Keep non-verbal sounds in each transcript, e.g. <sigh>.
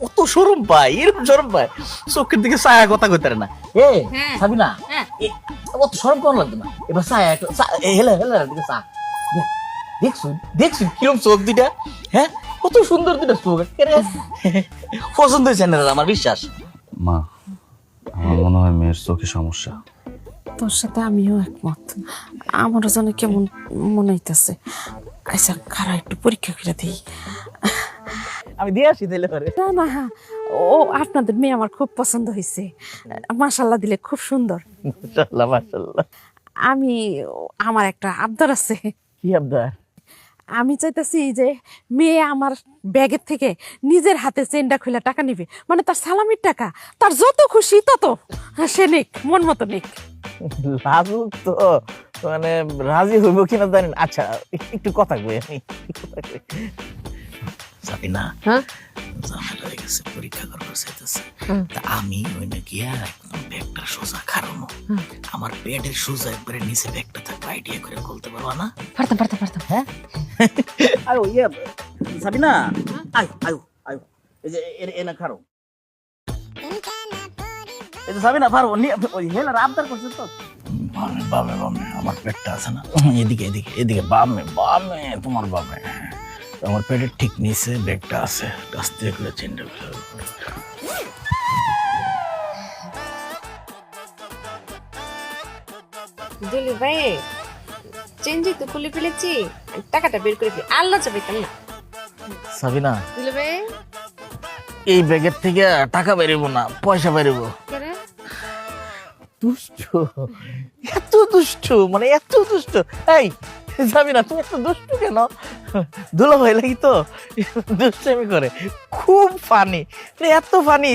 অত সরম পায় এরকম সরম পায় চোখের দিকে ছায়া কথা কইতে না। এ হ্যাঁ। সাবিনা হ্যাঁ। অত সরম কেমন লাগতো না? এবার ছায়া একটু চা- এ, হেলে হেলে দিকে চা। দেখছুন দেখছুন কিরম চোখ দুইটা। হ্যাঁ কত সুন্দর দুইটা চোখ পছন্দ হয়েছে না আমার বিশ্বাস। মা আমার মনে হয় মেয়ের চোখে সমস্যা। তোর সাথে আমিও একমত। আমারও যেন কেমন মনে হইতেছে। আচ্ছা খারা একটু পরীক্ষা করে দিই আমি দিয়ে আসি তাহলে পরে। না না ও আপনাদের মেয়ে আমার খুব পছন্দ হয়েছে মাশাল্লাহ দিলে খুব সুন্দর। মাশাআল্লাহ মাশাআল্লাহ। আমি আমার একটা আবদার আছে। কি আবদার? আমি চাইতেছি যে মেয়ে আমার ব্যাগের থেকে নিজের হাতে চেনটা খুলে টাকা নিবে। মানে তার সালামির টাকা তার যত খুশি তত। সে নিক মন মতো নিক। লাজুক তো। মানে রাজি হইব কিনা জানেন আচ্ছা একটু কথা কই আমি। কথা কই সাবিনা হ্যাঁ? ঝামেলা হয়ে গেছে পরীক্ষা করবার চাইতেছে। তা আমি ওই না গিয়া একদম ব্যাগটা সোজা খারানো। আমার পেটের সোজা একবারে নিচে ব্যাগটা থাকবে আইডিয়া করে বলতে পারবা না? পারতাম পারতাম পারতাম। হ্যাঁ? <laughs> আয়ো ইয়ে সাবিনা? আয়ো আয়ো আয়ো। এই যে এনে খারো এই যে সাবিনা পারব নি ওই হেলার আবদার করছে তো। বামে বামে বামে আমার পেটটা আছে না। এদিকে এদিকে এদিকে বামে বামে তোমার বামে আমার পেটের ঠিক নিচে ব্যাগটা আছে। দুলি ভাই চেঞ্জি তো খুলে ফেলেছি টাকাটা বের করে আল্লাহ কেন না। সাবিনা দুলি ভাই এই ব্যাগের থেকে টাকা বেরোবো না পয়সা বেরোবো দুষ্ট এত দুষ্ট মানে এত দুষ্ট। এই যাবি না, তুমি এত দুষ্ট কেন? দুলা ভাই লাগি তো। দুষ্টামি করে। খুব ফানি এত ফানি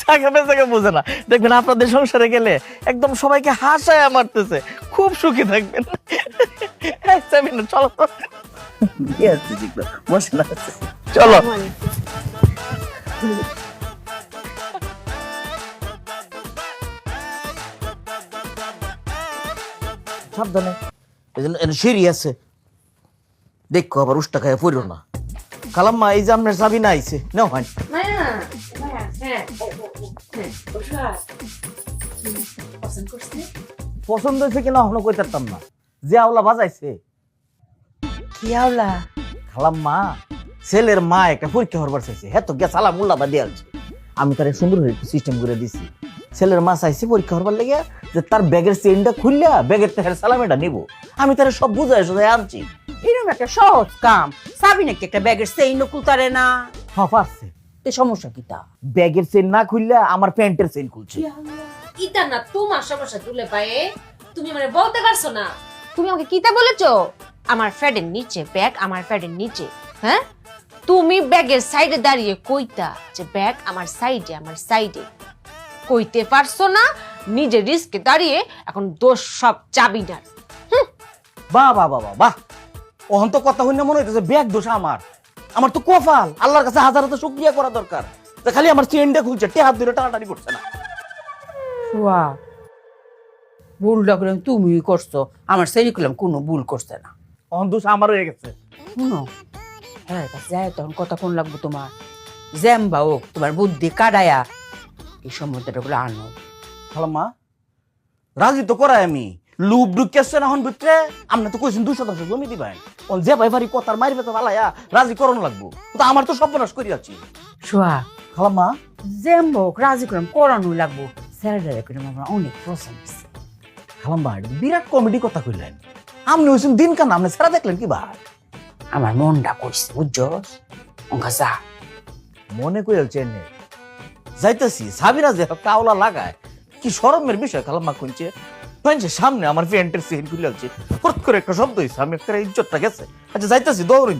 চাকা বেচাকা বোঝে না। দেখবেন আপনাদের সংসারে গেলে একদম সবাইকে হাসায় মারতেছে। খুব সুখী থাকবেন। চলো। তো চলো। সাবধানে। এই জন্য সিঁড়ি আছে। দেখো আবার উষ্টা খায় পড়ো না। কালাম্মা এই যে আপনার চাবি না আইছে নাও হয় পছন্দ হয়েছে কিনা এখনও কই পারতাম না। যে আওলা বাজাইছে। কি আওলা? খালাম্মা ছেলের মা একটা পরীক্ষা হরবার চাইছে। হ্যাঁ তো গেছ আলাম উল্লা বাদি আনছে। আমি তার সুন্দর সিস্টেম করে দিছি। ছেলের মা চাইছে পরীক্ষা হরবার লেগে যে তার ব্যাগের চেনটা খুললা ব্যাগের তেহের সালামিটা নিব। আমি তার সব বুঝাই সোজাই আনছি। এরকম একটা সহজ কাম। সাবি নাকি একটা ব্যাগের সেই নকুল তারে না। হ্যাঁ পারছে তে সমস্যা কি তা? ব্যাগের চেন না খুললা আমার প্যান্টের চেন খুলছে। ইটা না তোমার সমস্যা দুলে ভাই তুমি মানে বলতে পারছ না। তুমি আমাকে কিতা বলেছ? আমার ফ্যাডের নিচে ব্যাগ আমার ফ্যাডের নিচে। হ্যাঁ? তুমি ব্যাগের সাইডে দাঁড়িয়ে কইতা যে ব্যাগ আমার সাইডে আমার সাইডে কইতে পারছ না নিজে রিস্কে দাঁড়িয়ে এখন দোষ সব চাবি না বাহ বাহ বাহ বাহ বাহ। ওহন তো কথা হইনা মনে হইতেছে ব্যাগ দোষ আমার। আমার তো কপাল। আল্লাহর কাছে হাজার হাজার শুক্রিয়া করা দরকার। তা খালি আমার চেনটা খুলছে টে হাত ধরে টানাটানি করছে না। শুয়া ভুলটা করলাম তুমি করছ। আমার সেই করলাম কোনো ভুল করছে না। ওহন দোষ আমার হয়ে গেছে। শুনো হ্যাঁ কাছে যায় তখন কথা কোন লাগবো তোমার? জ্যাম বা হোক তোমার বুদ্ধি কাটায়া এই সম্বন্ধটা আনো। খালাম্মা রাজি তো করাই আমি। লুপ ঢুকেছে না হন ভিতরে? আপনি তো কইছেন দুই শতাংশ জমি দিবেন। ওন যে ভাই ভারি কথার মারি তো ভালাইয়া রাজি করণ লাগবো। তো আমার তো সর্বনাশ করি আছি শুয়া খালাম্মা? জ্যাম বা হোক রাজি করলাম করানো লাগবো। স্যালারি করলাম আমার অনেক পছন্দ। খালাম্মা বিরাট কমেডি কথা কইলেন। আপনি হইছেন দিন কান আপনি সারা দেখলেন কি ভাই আমার মনটা কইছে বুঝছস অঙ্কা যা। মনে কইল চেনে যাইতেছি সাবিরা যে কাওলা লাগায় কি শরমের বিষয় খালাম্মা কইছে? সামনে আমার প্যান্টের চেইন খুলে আছে। হঠাৎ করে একটা শব্দ হইছে আমি একটা ইজ্জতটা গেছে। আচ্ছা যাইতেছি দৌড়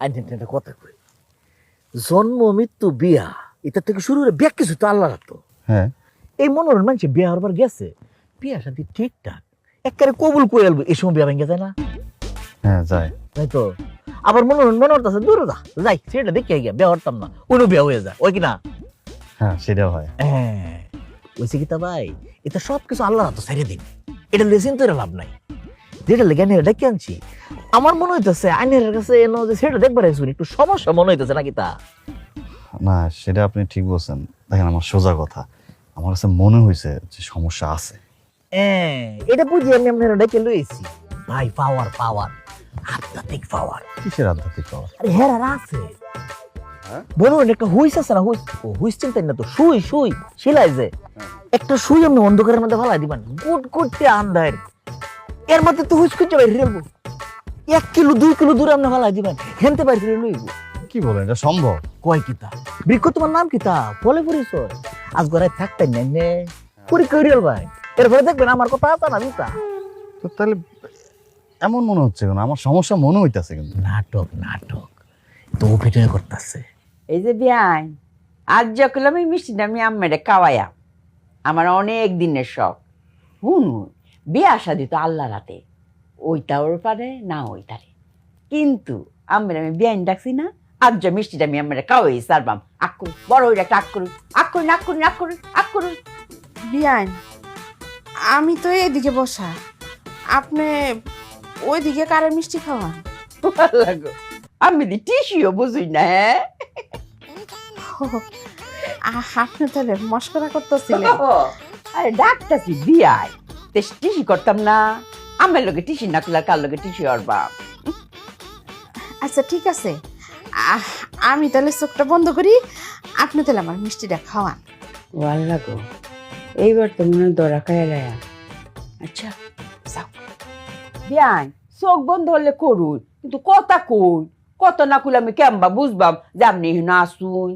আইন একটা কথা কই। জন্ম মৃত্যু বিয়া এটা থেকে শুরু করে বিয়া কিছু তো আল্লাহ রাখতো হ্যাঁ। এই মনোরণ মানুষ বিয়া হবার গেছে বিয়া শান্তি ঠিকঠাক একেবারে কবুল করে আলবো এই সময় বিয়া ভেঙে যায় না? হ্যাঁ যায়। তাই তো? আবার মনে মনে হচ্ছে দূরে যা যাই সেটা দেখে গিয়া বিয়া হতাম না ওইটা বিয়া হয়ে যায় ওই কি না? হ্যাঁ সেটাও হয়। হ্যাঁ ওইসে কি ভাই এটা সব কিছু আল্লাহ তো ছেড়ে দিন এটা লেসিন তো লাভ নাই। যেটা লেগে আইনের ডেকে আনছি আমার মনে হইতেছে আইনের কাছে এনো যে সেটা দেখবার আইসুন একটু সমস্যা মনে হইতেছে নাকি তা? না সেটা আপনি ঠিক বলছেন। দেখেন আমার সোজা কথা আমার কাছে মনে হয়েছে যে সমস্যা আছে। হ্যাঁ এটা বুঝি আমি আপনার ডেকে লইছি। ভাই পাওয়ার পাওয়ার আধ্যাত্মিক পাওয়ার। কিসের আধ্যাত্মিক পাওয়ার? আরে হ্যাঁ আর আছে। বলুন একটা হুইস আছে না হুইস? ও হুইস চিন্তাই না তো সুই সুই শিলাই যে। একটা সুই আপনি অন্ধকারের মধ্যে ফালাই দিবেন। গুট করতে আন্ধার। এর মধ্যে তো হুইস খুঁজে বাইরে ফেলব এক কিলো দুই কিলো দূরে আপনি ফালাই দিবেন। হেনতে বাইরে ফেলে লইব। কি বলেন এটা সম্ভব? কয় কিতা বৃক্ষ তোমার নাম কিতা বলে পরিচয় আজ গড়ায় থাকতেন না। নে পরীক্ষা হইল ভাই। এরপরে দেখবেন আমার কথা আছে না মিতা। তো তাহলে এমন মনে হচ্ছে কেন? আমার সমস্যা মনে হইতাছে কিন্তু। নাটক নাটক। তো অভিনয় করতেছে। এই যে বিয়াই আজ যখন আমি মিষ্টিটা আমি আম্মেরে কাওয়ায়া আমার অনেক দিনের শখ। হুন বিয়া শাদি তো আল্লাহ রাতে। ওইটা ওর পারে না ওইটারে। কিন্তু আম্মের আমি বিয়াইন ডাকছি না আজ যা মিষ্টিটা আমি আম্মেরে কাওয়াই সারবাম। আক্কুর বড় হইরা একটা আক্কুর আক্কুর আক্কুর আক্কুর আক্কুর বিয়ান আমি তো এদিকে বসা। আপনি ওইদিকে কারে মিষ্টি খাওয়া। লাগো। আমি দি টিসিও বুঝুই না হ্যাঁ? আপনি তাহলে মস্করা করতেছিলেন। আরে ডাকতাছি বিয়াই তে টিসি করতাম না। আমার লগে টিসি না করলে কার লগে টিসি অরবা আচ্ছা ঠিক আছে। আমি তাহলে চোখটা বন্ধ করি। আপনি তাহলে আমার মিষ্টিটা খাওয়ান। ভালো লাগো। এইবার তো মনে হয় দরা খায় আচ্ছা। বিয়াই, চোখ বন্ধ হলে করুন, কিন্তু কথা কই কত না কইলে আমি কেমবা বুঝবাম যে আপনি আসুন।